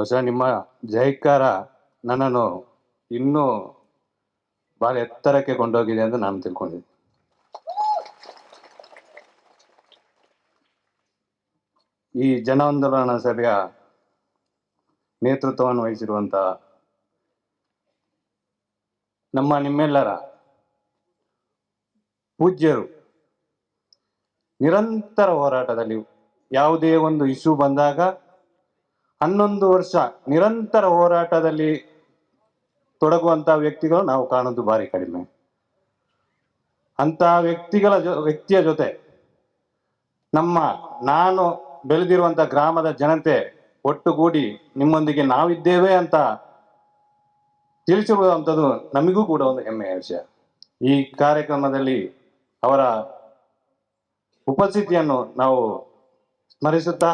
ಬಹುಶಃ ನಿಮ್ಮ ಜೈಕಾರ ನನ್ನನ್ನು ಇನ್ನೂ ಬಹಳ ಎತ್ತರಕ್ಕೆ ಕೊಂಡೋಗಿದೆ ಅಂತ ನಾನು ತಿಳ್ಕೊಂಡಿದ್ದೆ. ಈ ಜನ ಆಂದೋಲನ ಸಭೆಯ ನೇತೃತ್ವವನ್ನು ವಹಿಸಿರುವಂತ ನಮ್ಮ ನಿಮ್ಮೆಲ್ಲರ ಪೂಜ್ಯರು, ನಿರಂತರ ಹೋರಾಟದಲ್ಲಿ ಯಾವುದೇ ಒಂದು ಇಶ್ಯೂ ಬಂದಾಗ ಹನ್ನೊಂದು ವರ್ಷ ನಿರಂತರ ಹೋರಾಟದಲ್ಲಿ ತೊಡಗುವಂತ ವ್ಯಕ್ತಿಗಳು ನಾವು ಕಾಣೋದು ಭಾರಿ ಕಡಿಮೆ. ಅಂತ ವ್ಯಕ್ತಿಗಳ ವ್ಯಕ್ತಿಯ ಜೊತೆ ನಮ್ಮ ನಾನು ಬೆಳೆದಿರುವಂತ ಗ್ರಾಮದ ಜನತೆ ಒಟ್ಟುಗೂಡಿ ನಿಮ್ಮೊಂದಿಗೆ ನಾವಿದ್ದೇವೆ ಅಂತ ತಿಳಿಸಿರುವಂಥದ್ದು ನಮಗೂ ಕೂಡ ಒಂದು ಹೆಮ್ಮೆಯ ವಿಷಯ. ಈ ಕಾರ್ಯಕ್ರಮದಲ್ಲಿ ಅವರ ಉಪಸ್ಥಿತಿಯನ್ನು ನಾವು ಸ್ಮರಿಸುತ್ತಾ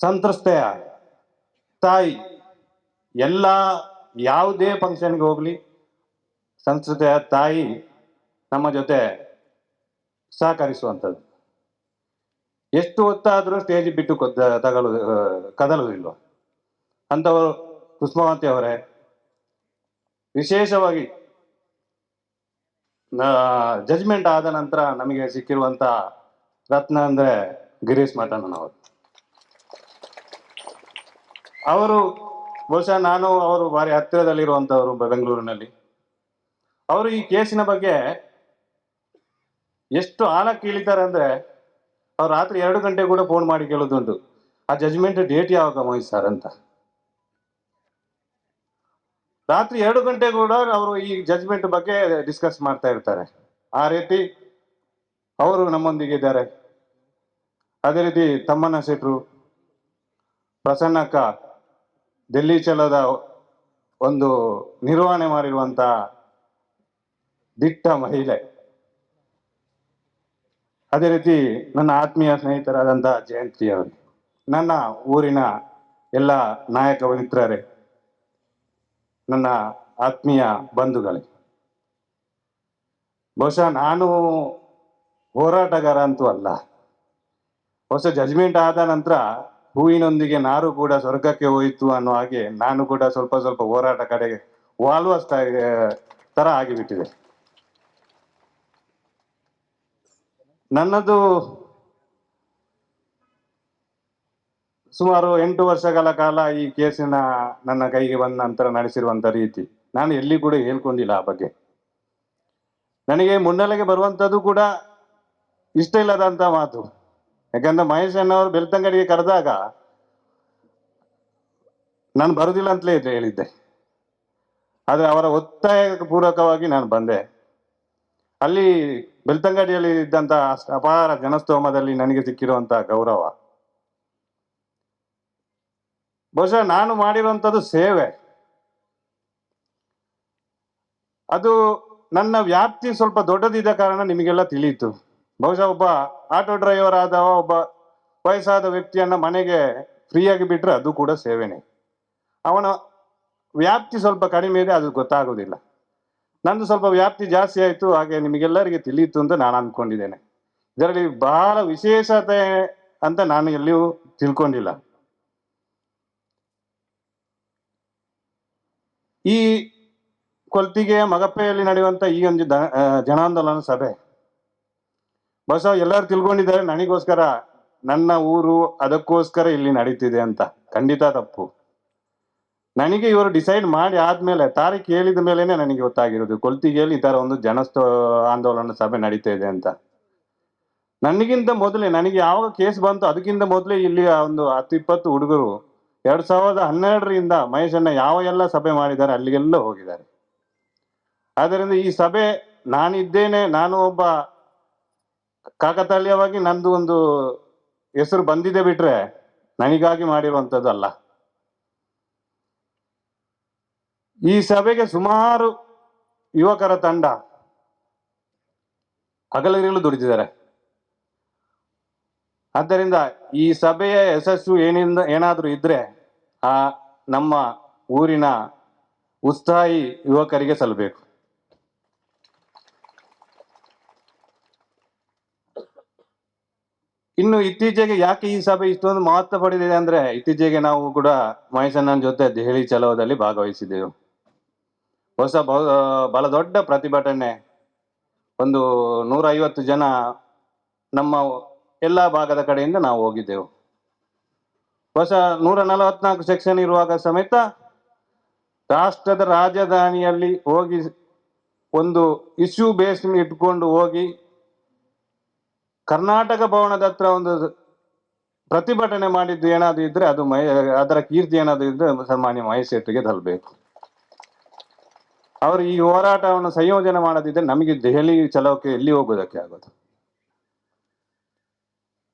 ಸಂತ್ರಸ್ತೆಯ ತಾಯಿ, ಎಲ್ಲ ಯಾವುದೇ ಫಂಕ್ಷನ್ಗೆ ಹೋಗ್ಲಿ ಸಂತ್ರಸ್ತೆಯ ತಾಯಿ ನಮ್ಮ ಜೊತೆ ಸಹಕರಿಸುವಂಥದ್ದು. ಎಷ್ಟು ಹೊತ್ತಾದರೂ ಸ್ಟೇಜ್ ಬಿಟ್ಟು ತಗಲು ಕದಲುವುದಿಲ್ಲ ಅಂಥವರು ಕುಸುಮಾವಂತಿ ಅವರೇ, ವಿಶೇಷವಾಗಿ ಜಜ್ಮೆಂಟ್ ಆದ ನಂತರ ನಮಗೆ ಸಿಕ್ಕಿರುವಂತ ರತ್ನ ಅಂದ್ರೆ ಗಿರೀಶ್ ಮಠನ್ ಅವರು ಬಹುಶಃ ನಾನು ಅವರು ಭಾರಿ ಹತ್ತಿರದಲ್ಲಿರುವಂತವರು ಬೆಂಗಳೂರಿನಲ್ಲಿ. ಅವರು ಈ ಕೇಸಿನ ಬಗ್ಗೆ ಎಷ್ಟು ಆಳ ಇಳಿತಾರೆ ಅಂದ್ರೆ ಅವ್ರು ರಾತ್ರಿ ಎರಡು ಗಂಟೆ ಕೂಡ ಫೋನ್ ಮಾಡಿ ಕೇಳೋದುಂಟು ಆ ಜಜ್ಮೆಂಟ್ ಡೇಟ್ ಯಾವಾಗ ಮೋಹಿತ್ ಸರ್ ಅಂತ. ರಾತ್ರಿ ಎರಡು ಗಂಟೆ ಕೂಡ ಅವರು ಈ ಜಜ್ಮೆಂಟ್ ಬಗ್ಗೆ ಡಿಸ್ಕಸ್ ಮಾಡ್ತಾ ಇರ್ತಾರೆ. ಆ ರೀತಿ ಅವರು ನಮ್ಮೊಂದಿಗೆ ಇದ್ದಾರೆ. ಅದೇ ರೀತಿ ತಮ್ಮಣ್ಣ ಶೆಟ್ರು, ಪ್ರಸನ್ನಕ್ಕ ಡೆಲ್ಲಿ ಚಲದ ಒಂದು ನಿರ್ವಹಣೆ ಮಾಡಿರುವಂತ ದಿಟ್ಟ ಮಹಿಳೆ. ಅದೇ ರೀತಿ ನನ್ನ ಆತ್ಮೀಯ ಸ್ನೇಹಿತರಾದಂತಹ ಜಯಂತಿ ಅವರು, ನನ್ನ ಊರಿನ ಎಲ್ಲ ನಾಯಕ ಮಿತ್ರರೇ, ನನ್ನ ಆತ್ಮೀಯ ಬಂಧುಗಳೇ. ಬಹುಶಃ ನಾನು ಹೋರಾಟಗಾರ ಅಂತೂ ಅಲ್ಲ. ಹೊಸ ಜಜ್ಮೆಂಟ್ ಆದ ನಂತರ ಹೂವಿನೊಂದಿಗೆ ನಾರು ಕೂಡ ಸ್ವರ್ಗಕ್ಕೆ ಹೋಯಿತು ಅನ್ನೋ ಹಾಗೆ ನಾನು ಕೂಡ ಸ್ವಲ್ಪ ಸ್ವಲ್ಪ ಹೋರಾಟ ಕಡೆಗೆ ವಾಲ್ವಸ್ ತರ ಆಗಿಬಿಟ್ಟಿದೆ. ನನ್ನದು ಸುಮಾರು ಎಂಟು ವರ್ಷಗಳ ಕಾಲ ಈ ಕೇಸಿನ ನನ್ನ ಕೈಗೆ ಬಂದ ನಂತರ ನಡೆಸಿರುವಂತ ರೀತಿ. ನಾನು ಎಲ್ಲಿ ಕೂಡ ಹೇಳ್ಕೊಂಡಿಲ್ಲ ಆ ಬಗ್ಗೆ. ನನಗೆ ಮುನ್ನೆಲೆಗೆ ಬರುವಂತದ್ದು ಕೂಡ ಇಷ್ಟ ಇಲ್ಲದಂತ ಮಾತು. ಯಾಕಂದ್ರೆ ಮಹೇಶ್ ಅಣ್ಣವರು ಬೆಳ್ತಂಗಡಿಗೆ ಕರೆದಾಗ, ನಾನು ಬರುದಿಲ್ಲ ಅಂತಲೇ ಇದ್ದೆ, ಹೇಳಿದ್ದೆ. ಆದ್ರೆ ಅವರ ಒತ್ತಾಯ ಪೂರ್ವಕವಾಗಿ ನಾನು ಬಂದೆ. ಅಲ್ಲಿ ಬೆಳ್ತಂಗಡಿಯಲ್ಲಿ ಇದ್ದಂತ ಅಪಾರ ಜನಸ್ತೋಮದಲ್ಲಿ ನನಗೆ ಸಿಕ್ಕಿರುವಂತಹ ಗೌರವ. ಬಹುಶಃ ನಾನು ಮಾಡಿರುವಂತದ್ದು ಸೇವೆ. ಅದು ನನ್ನ ವ್ಯಾಪ್ತಿ ಸ್ವಲ್ಪ ದೊಡ್ಡದಿದ್ದ ಕಾರಣ ನಿಮಗೆಲ್ಲ ತಿಳಿಯಿತು. ಬಹುಶಃ ಒಬ್ಬ ಆಟೋ ಡ್ರೈವರ್ ಆದವ, ಒಬ್ಬ ವಯಸ್ಸಾದ ವ್ಯಕ್ತಿಯನ್ನ ಮನೆಗೆ ಫ್ರೀಯಾಗಿ ಬಿಟ್ರೆ ಅದು ಕೂಡ ಸೇವೆನೆ. ಅವನ ವ್ಯಾಪ್ತಿ ಸ್ವಲ್ಪ ಕಡಿಮೆ ಇದೆ, ಅದು ಗೊತ್ತಾಗೋದಿಲ್ಲ. ನಂದು ಸ್ವಲ್ಪ ವ್ಯಾಪ್ತಿ ಜಾಸ್ತಿ ಆಯ್ತು, ಹಾಗೆ ನಿಮಗೆಲ್ಲರಿಗೆ ತಿಳಿಯಿತು ಅಂತ ನಾನು ಅಂದ್ಕೊಂಡಿದ್ದೇನೆ ಇದರಲ್ಲಿ ಬಹಳ ವಿಶೇಷತೆ ಅಂತ ನಾನು ಎಲ್ಲಿಯೂ ತಿಳ್ಕೊಂಡಿಲ್ಲ. ಈ ಕೊಲ್ತಿಗೆ ಮಗಪ್ಪೆಯಲ್ಲಿ ನಡೆಯುವಂತ ಈ ಒಂದು ಜನಾಂದೋಲನ ಸಭೆ ಬಹುಶಃ ಎಲ್ಲರೂ ತಿಳ್ಕೊಂಡಿದ್ದಾರೆ. ನನಗೋಸ್ಕರ, ನನ್ನ ಊರು ಅದಕ್ಕೋಸ್ಕರ ಇಲ್ಲಿ ನಡೀತಿದೆ ಅಂತ. ಖಂಡಿತ ತಪ್ಪು. ನನಗೆ ಇವರು ಡಿಸೈಡ್ ಮಾಡಿ ಆದ್ಮೇಲೆ ತಾರೀಕು ಹೇಳಿದ ಮೇಲೆನೆ ನನಗೆ ಗೊತ್ತಾಗಿರೋದು. ಕೊಲ್ತಿಗೆಯಲ್ಲಿ ಈ ತರ ಒಂದು ಜನಸ್ತ ಆಂದೋಲನ ಸಭೆ ನಡೀತಾ ಇದೆ ಅಂತ. ನನಗಿಂತ ಮೊದಲೇ, ನನಗೆ ಯಾವಾಗ ಕೇಸ್ ಬಂತು ಅದಕ್ಕಿಂತ ಮೊದಲೇ ಇಲ್ಲಿ ಒಂದು ಹತ್ತು ಇಪ್ಪತ್ತು ಹುಡುಗರು, ಎರಡ್ ಸಾವಿರದ ಹನ್ನೆರಡರಿಂದ ಮಹೇಶಣ್ಣ ಯಾವ ಎಲ್ಲ ಸಭೆ ಮಾಡಿದ್ದಾರೆ, ಅಲ್ಲಿಗೆಲ್ಲ ಹೋಗಿದ್ದಾರೆ. ಆದ್ದರಿಂದ ಈ ಸಭೆ ನಾನಿದ್ದೇನೆ, ನಾನು ಒಬ್ಬ ಕಾಕತಾಳೀಯವಾಗಿ ನಂದು ಒಂದು ಹೆಸರು ಬಂದಿದೆ ಬಿಟ್ರೆ ನನಗಾಗಿ ಮಾಡಿರುವಂತದ್ದು ಅಲ್ಲ ಈ ಸಭೆಗೆ ಸುಮಾರು ಯುವಕರ ತಂಡ ಹಗಲಿರುಳು ದುಡಿದಿದ್ದಾರೆ. ಆದ್ದರಿಂದ ಈ ಸಭೆಯ ಯಶಸ್ಸು ಏನಿಂದ ಏನಾದ್ರೂ ಇದ್ರೆ ಆ ನಮ್ಮ ಊರಿನ ಉತ್ಸಾಹಿ ಯುವಕರಿಗೆ ಸಲ್ಲಬೇಕು ಇನ್ನು ಇತ್ತೀಚೆಗೆ ಯಾಕೆ ಈ ಸಭೆ ಇಷ್ಟೊಂದು ಮಹತ್ವ ಪಡೆದಿದೆ ಅಂದ್ರೆ ಇತ್ತೀಚೆಗೆ ನಾವು ಕೂಡ ಮಹೇಶಣ್ಣನ ಜೊತೆ ದೆಹಲಿ ಚಲೋದಲ್ಲಿ ಭಾಗವಹಿಸಿದ್ದೆವು ಹೊಸ ಬಹು- ಬಹಳ ದೊಡ್ಡ ಪ್ರತಿಭಟನೆ. ಒಂದು ನೂರ ಐವತ್ತು ಜನ ನಮ್ಮ ಎಲ್ಲ ಭಾಗದ ಕಡೆಯಿಂದ ನಾವು ಹೋಗಿದ್ದೆವು. ಹೊಸ ನೂರ ನಲವತ್ನಾಲ್ಕು ಸೆಕ್ಷನ್ ಇರುವಾಗ ಸಮೇತ ರಾಷ್ಟ್ರದ ರಾಜಧಾನಿಯಲ್ಲಿ ಹೋಗಿ ಒಂದು ಇಶ್ಯೂ ಬೇಸ್ ಇಟ್ಕೊಂಡು ಹೋಗಿ ಕರ್ನಾಟಕ ಭವನದ ಹತ್ರ ಒಂದು ಪ್ರತಿಭಟನೆ ಮಾಡಿದ್ದು ಏನಾದ್ರು ಇದ್ರೆ ಅದು ಮೈ ಅದರ ಕೀರ್ತಿ ಏನಾದ್ರು ಇದ್ರೆ ಸನ್ಮಾನ್ಯ ಮಹೇಶ್ ಶೆಟ್ಟಿಗೆ ಅವರು ಈ ಹೋರಾಟವನ್ನು ಸಂಯೋಜನೆ ಮಾಡದಿದ್ರೆ ನಮಗೆ ದೆಹಲಿ ಚಲೋಕೆ ಎಲ್ಲಿ ಹೋಗೋದಕ್ಕೆ ಆಗೋದು?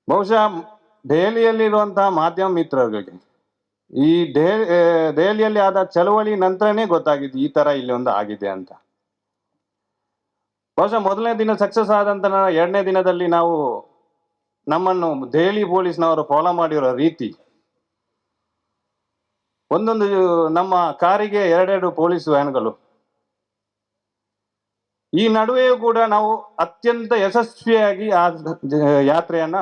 ಬಹುಶಃ ದೆಹಲಿಯಲ್ಲಿರುವಂತಹ ಮಾಧ್ಯಮ ಮಿತ್ರರಿಗೆ ಈ ದೆಹಲಿಯಲ್ಲಿ ಆದ ಚಳವಳಿ ನಂತರನೇ ಗೊತ್ತಾಗಿದ್ದು ಈ ತರ ಇಲ್ಲಿ ಒಂದು ಆಗಿದೆ ಅಂತ. ಬಹುಶಃ ಮೊದಲನೇ ದಿನ ಸಕ್ಸಸ್ ಆದಂತ ಎರಡನೇ ದಿನದಲ್ಲಿ ನಾವು ನಮ್ಮನ್ನು ದೆಹಲಿ ಪೊಲೀಸ್ನವರು ಫಾಲೋ ಮಾಡಿರೋ ರೀತಿ ಒಂದೊಂದು ನಮ್ಮ ಕಾರಿಗೆ ಎರಡೆರಡು ಪೊಲೀಸ್ ವ್ಯಾನ್ಗಳು ಈ ನಡುವೆಯೂ ಕೂಡ ನಾವು ಅತ್ಯಂತ ಯಶಸ್ವಿಯಾಗಿ ಆ ಯಾತ್ರೆಯನ್ನ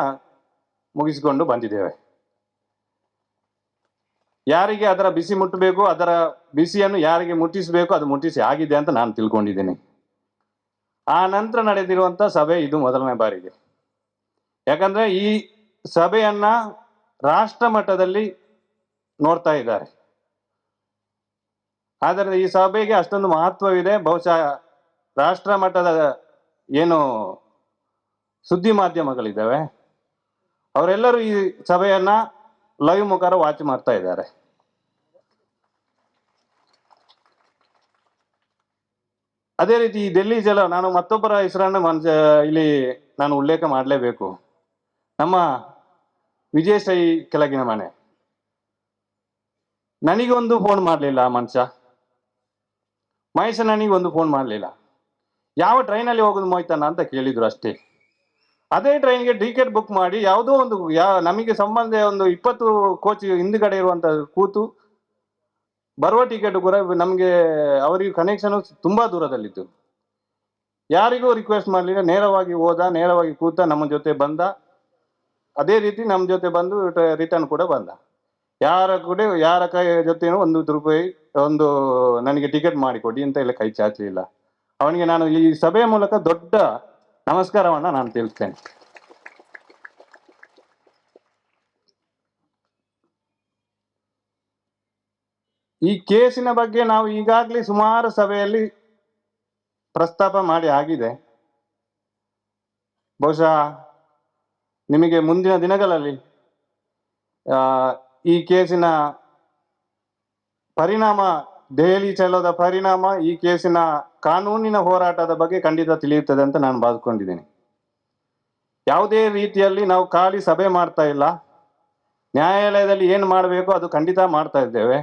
ಮುಗಿಸಿಕೊಂಡು ಬಂದಿದ್ದೇವೆ. ಯಾರಿಗೆ ಅದರ ಬಿಸಿ ಮುಟ್ಟಬೇಕು, ಅದರ ಬಿಸಿಯನ್ನು ಯಾರಿಗೆ ಮುಟ್ಟಿಸಬೇಕು, ಅದು ಮುಟ್ಟಿಸಿ ಆಗಿದೆ ಅಂತ ನಾನು ತಿಳ್ಕೊಂಡಿದ್ದೇನೆ. ಆ ನಂತರ ನಡೆದಿರುವಂಥ ಸಭೆ ಇದು ಮೊದಲನೇ ಬಾರಿಗೆ. ಯಾಕಂದ್ರೆ ಈ ಸಭೆಯನ್ನು ರಾಷ್ಟ್ರ ಮಟ್ಟದಲ್ಲಿ ನೋಡ್ತಾ ಇದ್ದಾರೆ. ಆದರೆ ಈ ಸಭೆಗೆ ಅಷ್ಟೊಂದು ಮಹತ್ವವಿದೆ. ಬಹುಶಃ ರಾಷ್ಟ್ರ ಮಟ್ಟದ ಏನು ಸುದ್ದಿ ಮಾಧ್ಯಮಗಳಿದ್ದಾವೆ. ಅವರೆಲ್ಲರೂ ಈ ಸಭೆಯನ್ನು ಲೈವ್ ಮುಖಾರ ವಾಚ್ ಮಾಡ್ತಾ ಇದ್ದಾರೆ. ಅದೇ ರೀತಿ ಈ ಡೆಲ್ಲಿ ಜಲ ನಾನು ಮತ್ತೊಬ್ಬರ ಹೆಸರನ್ನು ಮನ್ಸ, ಇಲ್ಲಿ ನಾನು ಉಲ್ಲೇಖ ಮಾಡಲೇಬೇಕು. ನಮ್ಮ ವಿಜಯಸಾಯಿ ಕೆಳಗಿನ ಮನೆ. ನನಗೊಂದು ಫೋನ್ ಮಾಡಲಿಲ್ಲ ಆ ಮನುಷ್ಯ. ಮಹೇಶ ನನಗೊಂದು ಫೋನ್ ಮಾಡಲಿಲ್ಲ. ಯಾವ ಟ್ರೈನಲ್ಲಿ ಹೋಗೋದು ಮೋಯ್ತಾನ ಅಂತ ಕೇಳಿದ್ರು ಅಷ್ಟೇ. ಅದೇ ಟ್ರೈನ್ಗೆ ಟಿಕೆಟ್ ಬುಕ್ ಮಾಡಿ ಯಾವುದೋ ಒಂದು, ಯಾ, ನಮಗೆ ಸಂಬಂಧ ಒಂದು ಇಪ್ಪತ್ತು ಕೋಚ್ ಹಿಂದ್ಗಡೆ ಇರುವಂತ ಕೂತು ಬರುವ ಟಿಕೆಟ್ ಕೂಡ ನಮಗೆ ಅವರಿಗೆ ಕನೆಕ್ಷನ್ ತುಂಬಾ ದೂರದಲ್ಲಿತ್ತು. ಯಾರಿಗೂ ರಿಕ್ವೆಸ್ಟ್ ಮಾಡಲಿಲ್ಲ, ನೇರವಾಗಿ ಹೋದ, ನೇರವಾಗಿ ಕೂತ ನಮ್ಮ ಜೊತೆ ಬಂದ. ಅದೇ ರೀತಿ ನಮ್ಮ ಜೊತೆ ಬಂದು ರಿಟರ್ನ್ ಕೂಡ ಬಂದ. ಯಾರ ಕೂಡ, ಯಾರ ಕೈ ಜೊತೆ ಒಂದು ರೂಪಾಯಿ, ಒಂದು ನನಗೆ ಟಿಕೆಟ್ ಮಾಡಿಕೊಡಿ ಅಂತ ಎಲ್ಲ ಕೈ ಚಾಚಲಿಲ್ಲ. ಅವನಿಗೆ ನಾನು ಈ ಸಭೆಯ ಮೂಲಕ ದೊಡ್ಡ ನಮಸ್ಕಾರವನ್ನ ನಾನು ತಿಳಿಸ್ತೇನೆ. ಈ ಕೇಸಿನ ಬಗ್ಗೆ ನಾವು ಈಗಾಗಲೇ ಸುಮಾರು ಸಭೆಯಲ್ಲಿ ಪ್ರಸ್ತಾಪ ಮಾಡಿ ಆಗಿದೆ. ಬಹುಶಃ ನಿಮಗೆ ಮುಂದಿನ ದಿನಗಳಲ್ಲಿ ಈ ಕೇಸಿನ ಪರಿಣಾಮ, ದೆಹಲಿ ಚಲೋದ ಪರಿಣಾಮ, ಈ ಕೇಸಿನ ಕಾನೂನಿನ ಹೋರಾಟದ ಬಗ್ಗೆ ಖಂಡಿತ ತಿಳಿಯುತ್ತದೆ ಅಂತ ನಾನು ಬಾದುಕೊಂಡಿದ್ದೀನಿ ಯಾವುದೇ ರೀತಿಯಲ್ಲಿ ನಾವು ಖಾಲಿ ಸಭೆ ಮಾಡ್ತಾ ಇಲ್ಲ. ನ್ಯಾಯಾಲಯದಲ್ಲಿ ಏನು ಮಾಡಬೇಕು ಅದು ಖಂಡಿತ ಮಾಡ್ತಾ ಇದ್ದೇವೆ.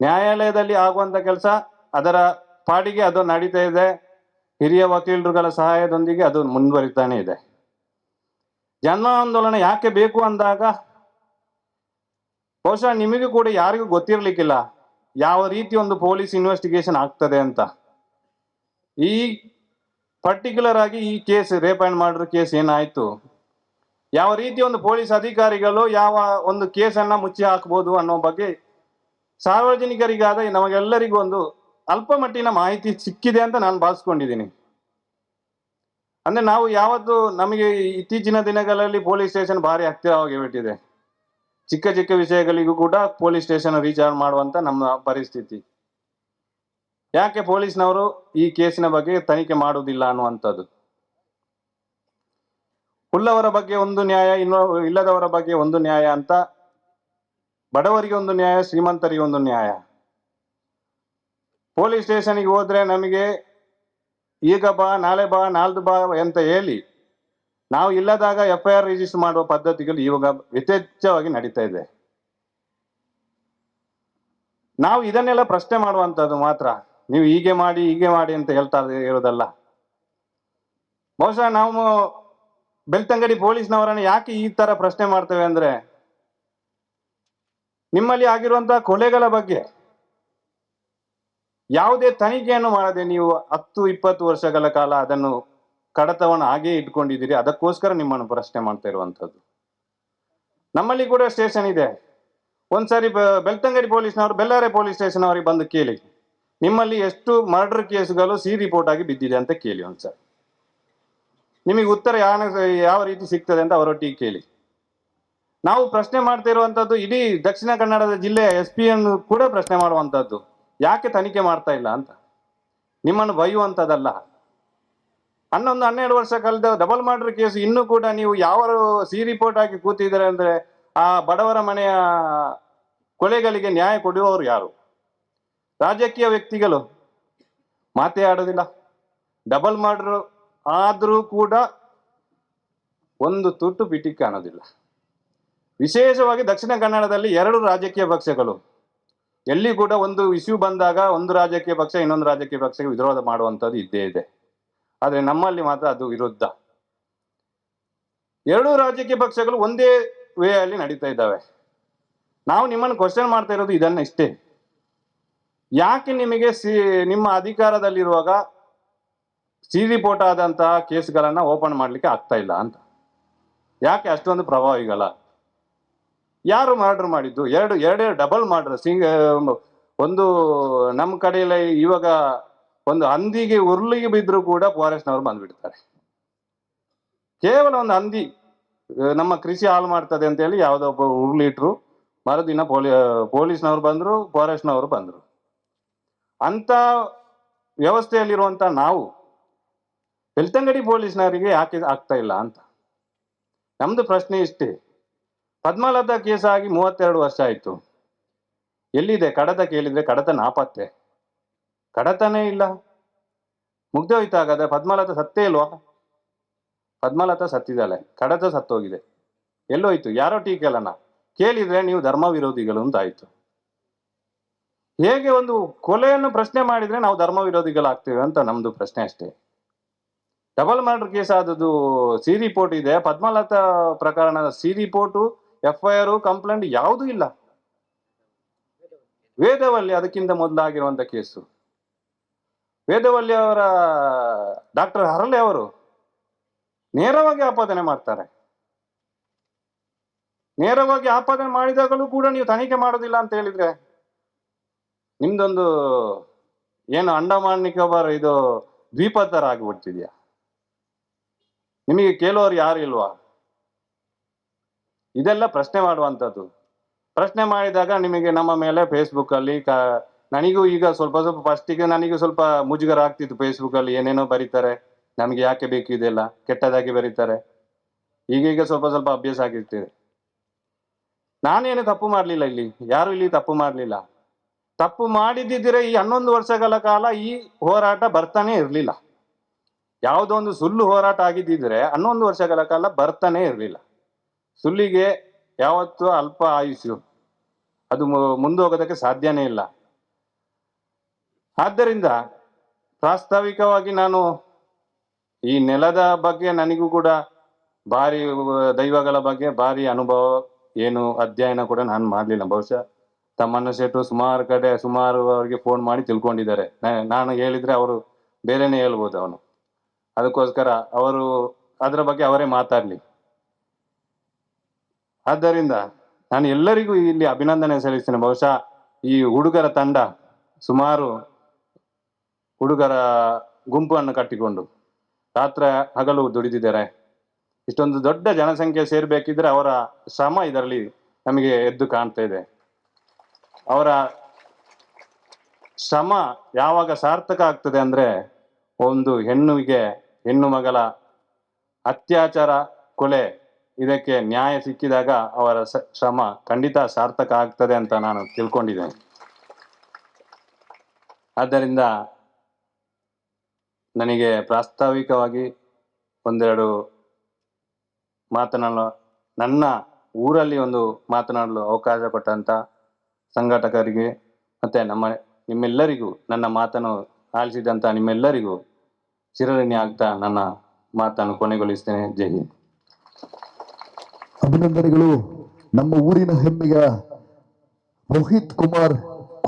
ನ್ಯಾಯಾಲಯದಲ್ಲಿ ಆಗುವಂತ ಕೆಲಸ ಅದರ ಪಾಡಿಗೆ ಅದು ನಡೀತಾ ಇದೆ. ಹಿರಿಯ ವಕೀಲರುಗಳ ಸಹಾಯದೊಂದಿಗೆ ಅದು ಮುಂದುವರಿತಾನೆ ಇದೆ. ಜನ ಆಂದೋಲನ ಯಾಕೆ ಬೇಕು ಅಂದಾಗ ಬಹುಶಃ ನಿಮಗೂ ಕೂಡ ಯಾರಿಗೂ ಗೊತ್ತಿರ್ಲಿಕ್ಕಿಲ್ಲ ಯಾವ ರೀತಿ ಒಂದು ಪೊಲೀಸ್ ಇನ್ವೆಸ್ಟಿಗೇಷನ್ ಆಗ್ತದೆ ಅಂತ. ಈ ಪರ್ಟಿಕ್ಯುಲರ್ ಆಗಿ ಈ ಕೇಸ್ ರೇಪ್ ಆ್ಯಂಡ್ ಕೇಸ್ ಏನಾಯ್ತು? ಯಾವ ರೀತಿ ಒಂದು ಪೊಲೀಸ್ ಅಧಿಕಾರಿಗಳು ಯಾವ ಒಂದು ಕೇಸನ್ನ ಮುಚ್ಚಿ ಹಾಕ್ಬೋದು ಅನ್ನೋ ಬಗ್ಗೆ ಸಾರ್ವಜನಿಕರಿಗಾದ ನಮಗೆಲ್ಲರಿಗೂ ಒಂದು ಅಲ್ಪ ಮಟ್ಟಿನ ಮಾಹಿತಿ ಸಿಕ್ಕಿದೆ ಅಂತ ನಾನು ಭಾವಿಸ್ಕೊಂಡಿದ್ದೀನಿ. ಅಂದ್ರೆ ನಾವು ಯಾವತ್ತು ನಮಗೆ ಇತ್ತೀಚಿನ ದಿನಗಳಲ್ಲಿ ಪೊಲೀಸ್ ಸ್ಟೇಷನ್ ಭಾರಿ ಹತ್ತಿರವಾಗಿ ಬಿಟ್ಟಿದೆ. ಚಿಕ್ಕ ಚಿಕ್ಕ ವಿಷಯಗಳಿಗೂ ಕೂಡ ಪೊಲೀಸ್ ಸ್ಟೇಷನ್ ರೀಚಾರ್ಜ್ ಮಾಡುವಂತ ನಮ್ಮ ಪರಿಸ್ಥಿತಿ. ಯಾಕೆ ಪೊಲೀಸ್ನವರು ಈ ಕೇಸಿನ ಬಗ್ಗೆ ತನಿಖೆ ಮಾಡುವುದಿಲ್ಲ ಅನ್ನುವಂಥದ್ದು. ಉಳ್ಳವರ ಬಗ್ಗೆ ಒಂದು ನ್ಯಾಯ, ಇನ್ನು, ಇಲ್ಲದವರ ಬಗ್ಗೆ ಒಂದು ನ್ಯಾಯ ಅಂತ ಬಡವರಿಗೆ ಒಂದು ನ್ಯಾಯ, ಶ್ರೀಮಂತರಿಗೆ ಒಂದು ನ್ಯಾಯ. ಪೊಲೀಸ್ ಸ್ಟೇಷನ್ಗೆ ಹೋದ್ರೆ ನಮಗೆ ಈಗ ಬಾ, ನಾಳೆ ಬಾ ನಾಲ್ದು ಬಾ ಅಂತ ಹೇಳಿ ನಾವು ಇಲ್ಲದಾಗ ಎಫ್ ಐ ಆರ್ ರಿಜಿಸ್ಟರ್ ಮಾಡುವ ಪದ್ಧತಿಗಳು ಇವಾಗ ಯಥೇಚ್ಛವಾಗಿ ನಡೀತಾ ಇದೆ. ನಾವು ಇದನ್ನೆಲ್ಲ ಪ್ರಶ್ನೆ ಮಾಡುವಂತದ್ದು ಮಾತ್ರ. ನೀವು ಹೀಗೆ ಮಾಡಿ ಹೀಗೆ ಮಾಡಿ ಅಂತ ಹೇಳ್ತಾ ಇರೋದಲ್ಲ. ಬಹುಶಃ ನಾವು ಬೆಳ್ತಂಗಡಿ ಪೊಲೀಸ್ನವರನ್ನು ಯಾಕೆ ಈ ತರ ಪ್ರಶ್ನೆ ಮಾಡ್ತೇವೆ ಅಂದ್ರೆ ನಿಮ್ಮಲ್ಲಿ ಆಗಿರುವಂತಹ ಕೊಲೆಗಳ ಬಗ್ಗೆ ಯಾವುದೇ ತನಿಖೆಯನ್ನು ಮಾಡದೆ ನೀವು ಹತ್ತು, ಇಪ್ಪತ್ತು ವರ್ಷಗಳ ಕಾಲ ಅದನ್ನು ಕಡತವನ್ನು ಹಾಗೆ ಇಟ್ಕೊಂಡಿದ್ದೀರಿ. ಅದಕ್ಕೋಸ್ಕರ ನಿಮ್ಮನ್ನು ಪ್ರಶ್ನೆ ಮಾಡ್ತಾ ಇರುವಂಥದ್ದು. ನಮ್ಮಲ್ಲಿ ಕೂಡ ಸ್ಟೇಷನ್ ಇದೆ. ಒಂದ್ಸರಿ ಬೆಳ್ತಂಗಡಿ ಪೊಲೀಸ್ನವರು, ಬೆಳ್ಳಾರೆ ಪೊಲೀಸ್ ಸ್ಟೇಷನ್ ಅವರಿಗೆ ಬಂದು ಕೇಳಿ. ನಿಮ್ಮಲ್ಲಿ ಎಷ್ಟು ಮರ್ಡರ್ ಕೇಸ್ಗಳು ಸಿ ರಿಪೋರ್ಟ್ ಆಗಿ ಬಿದ್ದಿದೆ ಅಂತ ಕೇಳಿ ಒಂದ್ಸರಿ. ನಿಮಗೆ ಉತ್ತರ ಯಾವ ಯಾವ ರೀತಿ ಸಿಗ್ತದೆ ಅಂತ ಅವರೊಟ್ಟಿಗೆ ಕೇಳಿ. ನಾವು ಪ್ರಶ್ನೆ ಮಾಡ್ತಾ ಇರುವಂತದ್ದು ಇಡೀ ದಕ್ಷಿಣ ಕನ್ನಡದ ಜಿಲ್ಲೆ ಎಸ್ ಪಿ ಅನ್ನು ಕೂಡ ಪ್ರಶ್ನೆ ಮಾಡುವಂತದ್ದು. ಯಾಕೆ ತನಿಖೆ ಮಾಡ್ತಾ ಇಲ್ಲ ಅಂತ? ನಿಮ್ಮನ್ನು ಬೈಯುವಂತದ್ದಲ್ಲ. ಹನ್ನೊಂದು, ಹನ್ನೆರಡು ವರ್ಷ ಕಳೆದ ಡಬಲ್ ಮರ್ಡರ್ ಕೇಸ್ ಇನ್ನೂ ಕೂಡ ನೀವು ಯಾವ ಸಿ ರಿಪೋರ್ಟ್ ಹಾಕಿ ಕೂತಿದ್ದಾರೆ ಅಂದ್ರೆ ಆ ಬಡವರ ಮನೆಯ ಕೊಲೆಗಳಿಗೆ ನ್ಯಾಯ ಕೊಡುವವರು ಯಾರು? ರಾಜಕೀಯ ವ್ಯಕ್ತಿಗಳು. ಮಾತೇ ಆಡೋದಿಲ್ಲ. ಡಬಲ್ ಮರ್ಡರ್ ಆದರೂ ಕೂಡ ಒಂದು ತುಟ್ಟು ಪಿಟಿ ಕಾಣೋದಿಲ್ಲ ವಿಶೇಷವಾಗಿ ದಕ್ಷಿಣ ಕನ್ನಡದಲ್ಲಿ ಎರಡು ರಾಜಕೀಯ ಪಕ್ಷಗಳು. ಎಲ್ಲಿ ಕೂಡ ಒಂದು ಇಶ್ಯೂ ಬಂದಾಗ ಒಂದು ರಾಜಕೀಯ ಪಕ್ಷ, ಇನ್ನೊಂದು ರಾಜಕೀಯ ಪಕ್ಷಕ್ಕೆ ವಿರೋಧ ಮಾಡುವಂಥದ್ದು ಇದ್ದೇ ಇದೆ. ಆದರೆ ನಮ್ಮಲ್ಲಿ ಮಾತ್ರ ಅದು ವಿರುದ್ಧ. ಎರಡು ರಾಜಕೀಯ ಪಕ್ಷಗಳು ಒಂದೇ ವೇ ಅಲ್ಲಿ ನಡೀತಾ ಇದ್ದಾವೆ. ನಾವು ನಿಮ್ಮನ್ನು ಕ್ವಶನ್ ಮಾಡ್ತಾ ಇರೋದು ಇದನ್ನ ಇಷ್ಟೇ. ಯಾಕೆ ನಿಮಗೆ ಸಿ, ನಿಮ್ಮ ಅಧಿಕಾರದಲ್ಲಿರುವಾಗ ಸಿ ರಿಪೋರ್ಟ್ ಆದಂತಹ ಕೇಸ್ಗಳನ್ನ ಓಪನ್ ಮಾಡ್ಲಿಕ್ಕೆ ಆಗ್ತಾ ಇಲ್ಲ ಅಂತ. ಯಾಕೆ ಅಷ್ಟೊಂದು ಪ್ರಭಾವಿಗಳ? ಯಾರು ಮರ್ಡರ್ ಮಾಡಿದ್ದು? ಎರಡು, ಎರಡೇ ಡಬಲ್ ಮರ್ಡರ್ ಸಿಂಗ್ ಒಂದು ನಮ್ಮ ಕಡೆಯಲ್ಲಿ ಇವಾಗ ಒಂದು ಹಂದಿಗೆ ಉರುಳಿಗೆ ಬಿದ್ದರೂ ಕೂಡ ಫಾರೆಸ್ಟ್ನವರು ಬಂದ್ಬಿಡ್ತಾರೆ. ಕೇವಲ ಒಂದು ಹಂದಿ ನಮ್ಮ ಕೃಷಿ ಹಾಳು ಮಾಡ್ತದೆ ಅಂತ ಹೇಳಿ ಯಾವುದೋ ಒಬ್ಬ ಉರುಳಿಟ್ರು ಮರುದಿನ ಪೊಲೀ ಪೊಲೀಸ್ನವರು ಬಂದರು ಫಾರೆಸ್ಟ್ನವರು ಬಂದರು. ಅಂತ ವ್ಯವಸ್ಥೆಯಲ್ಲಿರುವಂಥ ನಾವು, ಬೆಳ್ತಂಗಡಿ ಪೊಲೀಸ್ನವರಿಗೆ ಯಾಕೆ ಆಗ್ತಾ ಇಲ್ಲ ಅಂತ? ನಮ್ದು ಪ್ರಶ್ನೆ ಇಷ್ಟೇ. ಪದ್ಮಲತಾ ಕೇಸ್ ಆಗಿ ಮೂವತ್ತೆರಡು ವರ್ಷ ಆಯ್ತು. ಎಲ್ಲಿದೆ? ಕಡತ ಕೇಳಿದ್ರೆ ಕಡತ ನಾಪತ್ತೆ. ಕಡತನೇ ಇಲ್ಲ. ಮುಗ್ದೋಯ್ತು ಹೋಯ್ತಾಗಾದ್ರೆ ಪದ್ಮಲತಾ ಸತ್ತೇ ಇಲ್ವಾ? ಪದ್ಮಲತಾ ಸತ್ತಿದ್ದಾಳೆ. ಕಡತ ಸತ್ತೋಗಿದೆ. ಎಲ್ಲೋಯ್ತು? ಯಾರೋ ಟೀಕೆಲ್ಲನ ಕೇಳಿದ್ರೆ ನೀವು ಧರ್ಮ ವಿರೋಧಿಗಳು ಅಂತ ಆಯ್ತು ಹೇಗೆ ಒಂದು ಕೊಲೆಯನ್ನು ಪ್ರಶ್ನೆ ಮಾಡಿದ್ರೆ ನಾವು ಧರ್ಮ ವಿರೋಧಿಗಳಾಗ್ತೇವೆ ಅಂತ ನಮ್ಮದು ಪ್ರಶ್ನೆ ಅಷ್ಟೇ. ಡಬಲ್ ಮರ್ಡರ್ ಕೇಸ್ ಆದದ್ದು ಸಿ ರಿಪೋರ್ಟ್ ಇದೆ. ಪದ್ಮಲತಾ ಪ್ರಕರಣದ C report F I R complaint ಯಾವುದೂ ಇಲ್ಲ. ವೇದವಲ್ಲಿ ಅದಕ್ಕಿಂತ ಮೊದಲಾಗಿರುವಂತ ಕೇಸು. ವೇದವಲ್ಲಿ ಅವರ ಡಾಕ್ಟರ್ ಹರಳೆ ಅವರು ನೇರವಾಗಿ ಆಪಾದನೆ ಮಾಡ್ತಾರೆ. ನೇರವಾಗಿ ಆಪಾದನೆ ಮಾಡಿದಾಗಲೂ ಕೂಡ ನೀವು ತನಿಖೆ ಮಾಡೋದಿಲ್ಲ ಅಂತ ಹೇಳಿದ್ರೆ ನಿಮ್ದೊಂದು ಏನು ಅಂಡಮಾನ್ ನಿಕೋಬಾರ್ ಇದು ದ್ವೀಪ ತರ ಆಗಿಬಿಡ್ತಿದ್ಯಾ ನಿಮಗೆ ಕೇಳೋರು ಯಾರು ಇಲ್ವಾ? ಇದೆಲ್ಲ ಪ್ರಶ್ನೆ ಮಾಡುವಂಥದ್ದು. ಪ್ರಶ್ನೆ ಮಾಡಿದಾಗ ನಿಮಗೆ ನಮ್ಮ ಮೇಲೆ ಫೇಸ್ಬುಕ್ ಅಲ್ಲಿ ಕ, ನನಗೂ ಈಗ ಸ್ವಲ್ಪ ಸ್ವಲ್ಪ ಫಸ್ಟಿಗೆ ನನಗೂ ಸ್ವಲ್ಪ ಮುಜುಗರ ಆಗ್ತಿತ್ತು ಫೇಸ್ಬುಕ್ ಅಲ್ಲಿ ಏನೇನೋ ಬರೀತಾರೆ. ನಮಗೆ ಯಾಕೆ ಬೇಕು ಇದೆಲ್ಲ? ಕೆಟ್ಟದಾಗಿ ಬರೀತಾರೆ. ಈಗೀಗ ಸ್ವಲ್ಪ ಸ್ವಲ್ಪ ಅಭ್ಯಾಸ ಆಗಿರ್ತದೆ. ನಾನೇನು ತಪ್ಪು ಮಾಡಲಿಲ್ಲ ಇಲ್ಲಿ? ಯಾರು ಇಲ್ಲಿ ತಪ್ಪು ಮಾಡಲಿಲ್ಲ? ತಪ್ಪು ಮಾಡಿದ್ದಿದ್ರೆ ಈ ಹನ್ನೊಂದು ವರ್ಷಗಳ ಕಾಲ ಈ ಹೋರಾಟ ಬರ್ತಾನೆ ಇರಲಿಲ್ಲ. ಯಾವುದೋ ಒಂದು ಸುಳ್ಳು ಹೋರಾಟ ಆಗಿದ್ದಿದ್ರೆ ಹನ್ನೊಂದು ವರ್ಷಗಳ ಕಾಲ ಬರ್ತಾನೆ ಇರಲಿಲ್ಲ. ಸುಳ್ಳಿಗೆ ಯಾವತ್ತೂ ಅಲ್ಪ ಆಯುಷ್ಯು ಅದು ಮುಂದೋಗೋದಕ್ಕೆ ಸಾಧ್ಯನೇ ಇಲ್ಲ. ಆದ್ದರಿಂದ ಪ್ರಾಸ್ತಾವಿಕವಾಗಿ ನಾನು ಈ ನೆಲದ ಬಗ್ಗೆ ನನಗೂ ಕೂಡ ಭಾರಿ ದೈವಗಳ ಬಗ್ಗೆ ಭಾರಿ ಅನುಭವ ಏನು ಅಧ್ಯಯನ ಕೂಡ ನಾನು ಮಾಡಲಿಲ್ಲ. ಬಹುಶಃ ತಮ್ಮಣ್ಣ ಶೆಟ್ಟು ಸುಮಾರು ಕಡೆ ಸುಮಾರು ಅವರಿಗೆ ಫೋನ್ ಮಾಡಿ ತಿಳ್ಕೊಂಡಿದ್ದಾರೆ. ನಾನು ಹೇಳಿದ್ರೆ ಅವರು ಬೇರೆನೇ ಹೇಳ್ಬೋದು ಅವನು. ಅದಕ್ಕೋಸ್ಕರ ಅವರು ಅದರ ಬಗ್ಗೆ ಅವರೇ ಮಾತಾಡ್ಲಿ. ಆದ್ದರಿಂದ ನಾನು ಎಲ್ಲರಿಗೂ ಇಲ್ಲಿ ಅಭಿನಂದನೆ ಸಲ್ಲಿಸ್ತೇನೆ. ಬಹುಶಃ ಈ ಹುಡುಗರ ತಂಡ ಸುಮಾರು ಹುಡುಗರ ಗುಂಪನ್ನು ಕಟ್ಟಿಕೊಂಡು ರಾತ್ರ ಹಗಲು ದುಡಿದಿದ್ದಾರೆ. ಇಷ್ಟೊಂದು ದೊಡ್ಡ ಜನಸಂಖ್ಯೆ ಸೇರಬೇಕಿದ್ರೆ ಅವರ ಶ್ರಮ ಇದರಲ್ಲಿ ನಮಗೆ ಎದ್ದು ಕಾಣ್ತಾ ಇದೆ. ಅವರ ಶ್ರಮ ಯಾವಾಗ ಸಾರ್ಥಕ ಆಗ್ತದೆ ಅಂದ್ರೆ ಒಂದು ಹೆಣ್ಣುವಿಗೆ ಹೆಣ್ಣು ಮಗಳ ಅತ್ಯಾಚಾರ ಕೊಲೆ ಇದಕ್ಕೆ ನ್ಯಾಯ ಸಿಕ್ಕಿದಾಗ ಅವರ ಶ್ರಮ ಖಂಡಿತ ಸಾರ್ಥಕ ಆಗ್ತದೆ ಅಂತ ನಾನು ತಿಳ್ಕೊಂಡಿದ್ದೇನೆ. ಆದ್ದರಿಂದ ನನಗೆ ಪ್ರಾಸ್ತಾವಿಕವಾಗಿ ಒಂದೆರಡು ಮಾತನಾಡಲು, ನನ್ನ ಊರಲ್ಲಿ ಒಂದು ಮಾತನಾಡಲು ಅವಕಾಶ ಕೊಟ್ಟಂತ ಸಂಘಟಕರಿಗೆ ಮತ್ತೆ ನಮ್ಮ ನಿಮ್ಮೆಲ್ಲರಿಗೂ ನನ್ನ ಮಾತನ್ನು ಆಲಿಸಿದಂತ ನಿಮ್ಮೆಲ್ಲರಿಗೂ ಚಿರಋಣಿ ಆಗ್ತಾ ನನ್ನ ಮಾತನ್ನು ಕೊನೆಗೊಳಿಸ್ತೇನೆ. ಜೈ ಹಿಂದ್. ಅಭಿನಂದನೆಗಳು. ನಮ್ಮ ಊರಿನ ಹೆಮ್ಮೆಯ ರೋಹಿತ್ ಕುಮಾರ್